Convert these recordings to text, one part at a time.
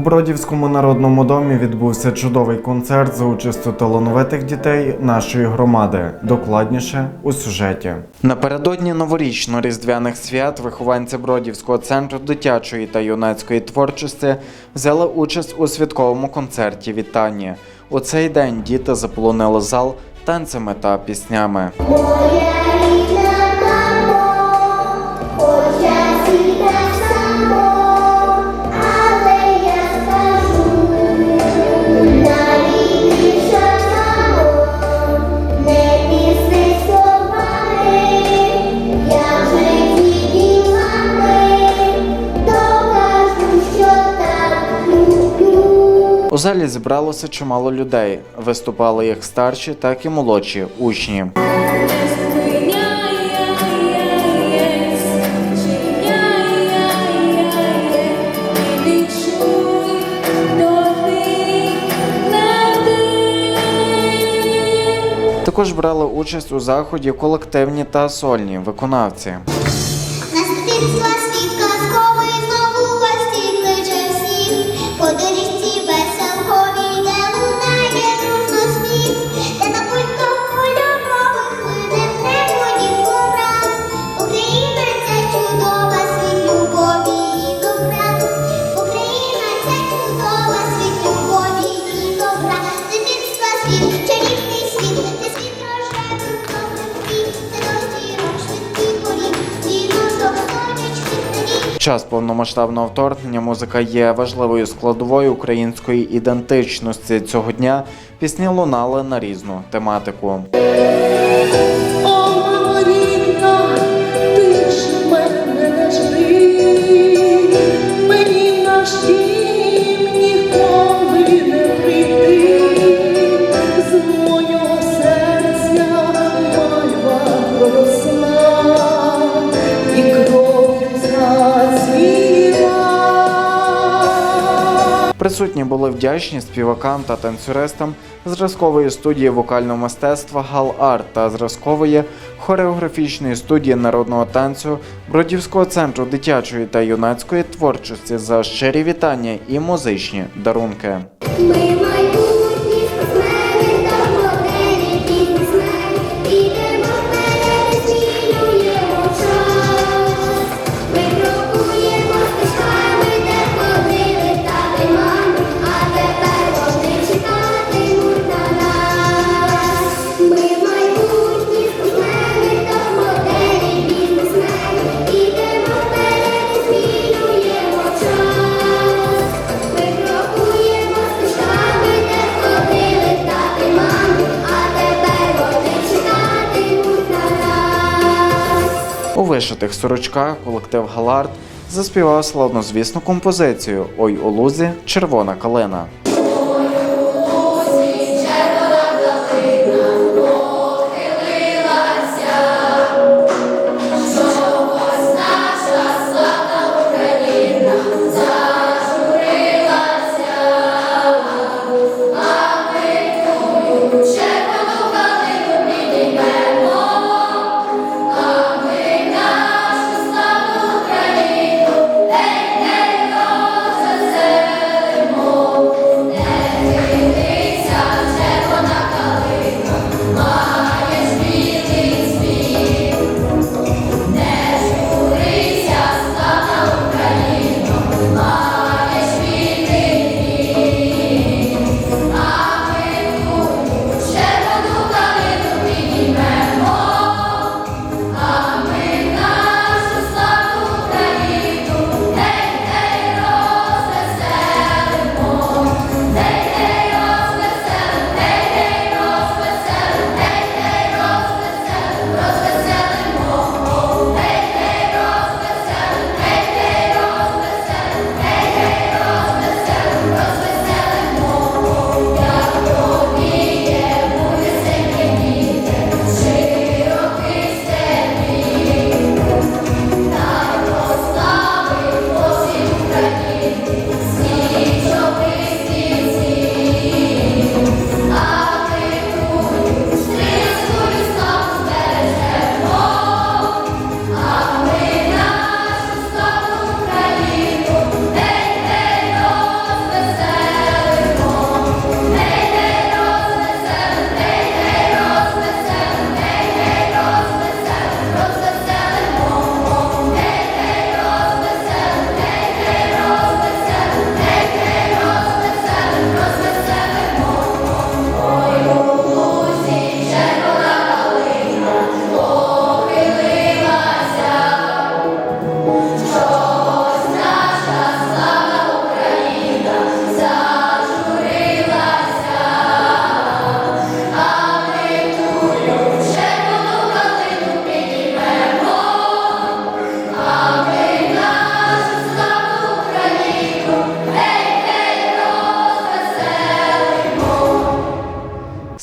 Бродівському народному домі відбувся чудовий концерт за участю талановитих дітей нашої громади. Докладніше у сюжеті. Напередодні новорічно-різдвяних свят вихованці Бродівського центру дитячої та юнацької творчості взяли участь у святковому концерті вітання. У цей день діти заполонили зал танцями та піснями. Залі зібралося чимало людей. Виступали як старші, так і молодші учні. Також брали участь у заході колективні та сольні виконавці. Нас час повномасштабного вторгнення музика є важливою складовою української ідентичності. Цього дня пісні лунали на різну тематику. Присутні були вдячні співакам та танцюристам зразкової студії вокального мистецтва Гал Арт та зразкової хореографічної студії народного танцю Бродівського центру дитячої та юнацької творчості за щирі вітання і музичні дарунки. У вишитих сорочках колектив Галард заспівав славнозвісну композицію Ой у лузі червона калина.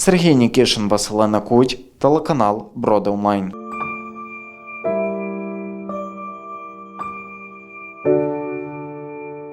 Сергій Нікішин, Василена Куть, телеканал Броди Онлайн.